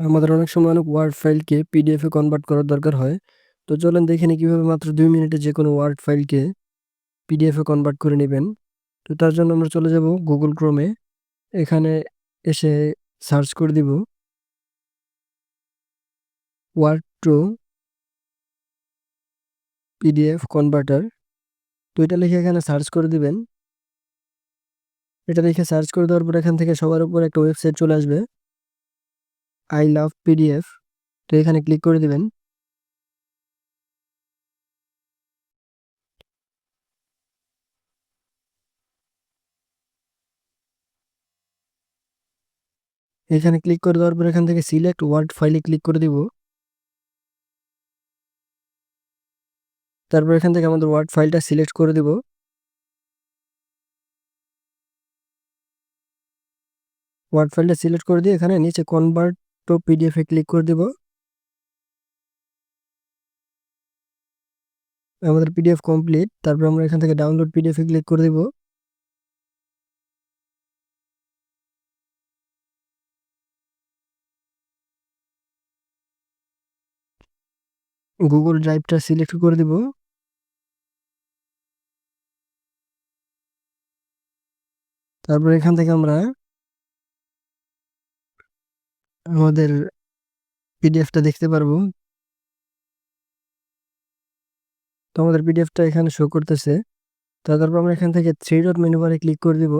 আমাদের অনেক সময় অনেক ওয়ার্ড ফাইলকে পিডিএফে কনভার্ট করার দরকার হয়। তো চলেন দেখে নিই কীভাবে মাত্র দুই মিনিটে যে কোনো ওয়ার্ড ফাইলকে পিডিএফে কনভার্ট করে নেবেন। তো তার জন্য আমরা চলে যাব গুগল ক্রোমে এখানে এসে সার্চ করে দিব ওয়ার্ড টু পিডিএফ কনভার্টার তো এটা লিখে এখানে সার্চ করে দিবেন। এটা লিখে সার্চ করে দেওয়ার পর এখান থেকে সবার উপর একটা ওয়েবসাইট চলে আসবে। আই লাভ পিডিএফ তো এখানে ক্লিক করে দিবেন। এখানে ক্লিক করে দেওয়ার পর এখান থেকে সিলেক্ট ওয়ার্ড ফাইলে ক্লিক করে দিব। তারপর এখান থেকে আমাদের ওয়ার্ড ফাইলটা সিলেক্ট করে দিব। ওয়ার্ড ফাইলটা সিলেক্ট করে দিয়ে এখানে নিচে কনভার্ট টু পিডিএফ ক্লিক করে দিব। আমাদের পিডিএফ কমপ্লিট তারপর আমরা এখান থেকে ডাউনলোড পিডিএফ ক্লিক করে দিব। গুগল ড্রাইভটা সিলেক্ট করে দিব। তারপর এখান থেকে আমরা আমাদের পিডিএফটা দেখতে পারব। তো আমাদের পিডিএফটা এখানে শো করতেছে। তারপর আমরা এখান থেকে থ্রি ডট মেনু বারে ক্লিক করে দিব।